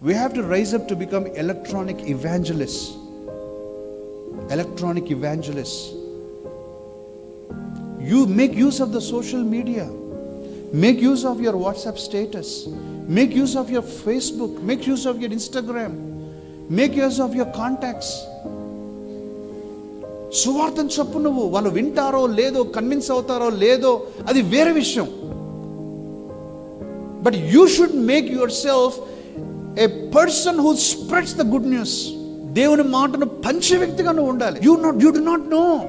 We have to rise up to become electronic evangelists. Electronic evangelists. You make use of the social media. Make use of your WhatsApp status. Make use of your Facebook. Make use of your Instagram. Make use of your contacts. సువార్తను చెప్పు నువ్వు వాళ్ళు వింటారో లేదో convince అవుతారో లేదో అది వేరే విషయం but you should make yourself a person who spreads the good news దేవుని మాటను పంచే వ్యక్తిగా నువ్వు ఉండాలి. You not you do not know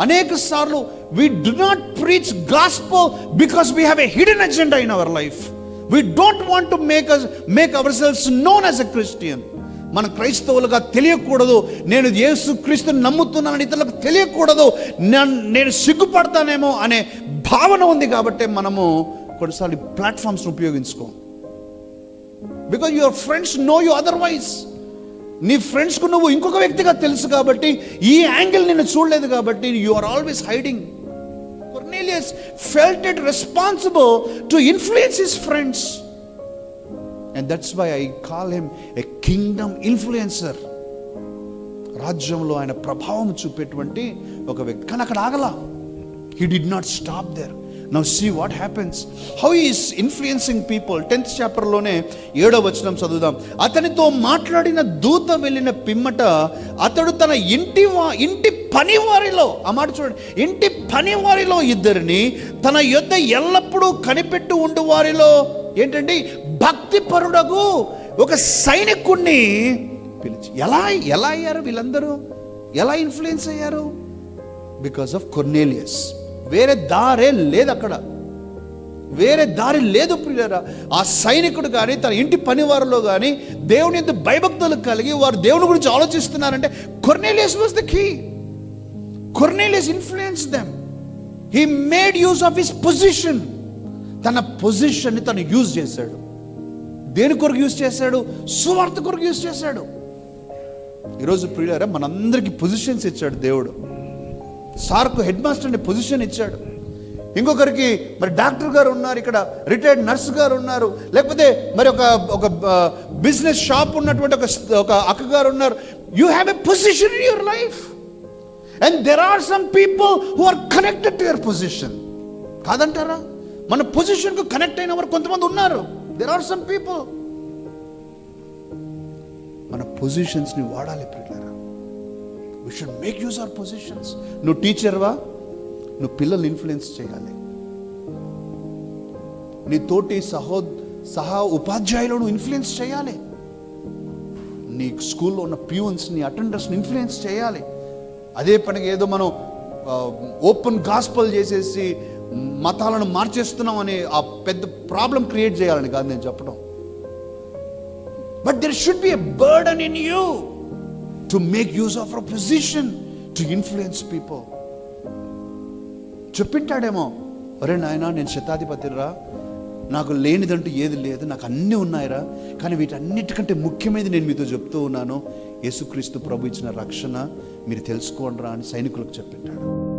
అనేక సార్లు we do not preach gospel because we have a hidden agenda in our life we don't want to make us make our selves known as a Christian మన క్రైస్తవులుగా తెలియకూడదు. నేను యేసు క్రీస్తుని నమ్ముతున్నానని ఇతరులకు తెలియకూడదు. నేను సిగ్గుపడతానేమో అనే భావన ఉంది కాబట్టి మనము కొన్నిసార్లు platforms ఉపయోగించుకోం. Because your friends know you otherwise నీ ఫ్రెండ్స్కు నువ్వు ఇంకొక వ్యక్తిగా తెలుసు కాబట్టి ఈ యాంగిల్ నిన్ను చూడలేదు కాబట్టి you are always hiding Cornelius felt it responsible to influence his friends and that's why I call him a kingdom influencer రాజ్యంలో ఆయన ప్రభావం చూపేటువంటి ఒక వ్యక్తి. కానీ అక్కడ ఆగలా. He did not stop there now see what happens how is influencing people tenth చాప్టర్లోనే ఏడో వచనం చదువుదాం. అతనితో మాట్లాడిన దూత వెళ్ళిన పిమ్మట అతడు తన ఇంటి వా ఇంటి పని వారిలో ఆ మాట చూడండి. ఇంటి పని వారిలో ఇద్దరిని తన యొద్ద ఎల్లప్పుడూ కనిపెట్టు ఉండు వారిలో ఏంటంటే భక్తి పరుడగు ఒక సైనికుణ్ణి పిలిచి. ఎలా ఎలా అయ్యారు వీళ్ళందరూ? ఎలా ఇన్ఫ్లుయెన్స్ అయ్యారు? బికాస్ ఆఫ్ కొర్నేలియస్ వేరే దారే లేదు అక్కడ. వేరే దారి లేదు ప్రియులరా. ఆ సైనికుడు కానీ తన ఇంటి పనివారిలో కానీ దేవుని ఎంత భయభక్తులు కలిగి వారు దేవుని గురించి ఆలోచిస్తున్నారంటే Cornelius was the key Cornelius influence them he made use of his position తన పొజిషన్ని తను యూజ్ చేశాడు. దేని కొరకు యూజ్ చేశాడు? సువార్త కొరకు యూజ్ చేశాడు. ఈరోజు ప్రియులరా మనందరికీ పొజిషన్స్ ఇచ్చాడు దేవుడు. సార్కు హెడ్ మాస్టర్ని పొజిషన్ ఇచ్చాడు. ఇంకొకరికి మరి డాక్టర్ గారు ఉన్నారు ఇక్కడ రిటైర్డ్ నర్స్ గారు ఉన్నారు లేకపోతే మరి ఒక ఒక బిజినెస్ షాప్ ఉన్నటువంటి ఒక ఒక అక్క గారు ఉన్నారు. You have a position in your life and there are some people who are connected to your position కాదంటారా? మన పొజిషన్కు కనెక్ట్ అయిన వారు కొంతమంది ఉన్నారు. దెర్ ఆర్ సమ్ పీపుల్ మన పొజిషన్స్ని వాడాలి పిల్లరా we should make use our positions నువ్వు టీచర్వా నువ్వు పిల్లల్ని ఇన్ఫ్లుయెన్స్ చేయాలి. నీ తోటి సహో సహా ఉపాధ్యాయులను ఇన్ఫ్లుయెన్స్ చేయాలి. నీ స్కూల్లో ఉన్న ప్యూన్స్ని అటెండర్స్ని ఇన్ఫ్లుయెన్స్ చేయాలి. అదే పనికి ఏదో మనం ఓపెన్ గాస్పల్ చేసేసి మతాలను మార్చేస్తున్నాం అనే ఆ పెద్ద ప్రాబ్లం క్రియేట్ చేయాలని కాదు నేను చెప్పడం. But there should be a burden in you to make use of our position to influence people చెప్పింటాడేమో ఒరే నాయన నేను శతాధిపతిరా నాకు లేనిదంటూ ఏది లేదు. నాకు అన్నీ ఉన్నాయిరా. కానీ వీటన్నిటికంటే ముఖ్యమైనది నేను మీతో చెప్తూ ఉన్నాను. యేసుక్రీస్తు ప్రభు ఇచ్చిన రక్షణ. మీరు తెలుసుకోండిరా అని సైనికులకు చెప్పింటాడు.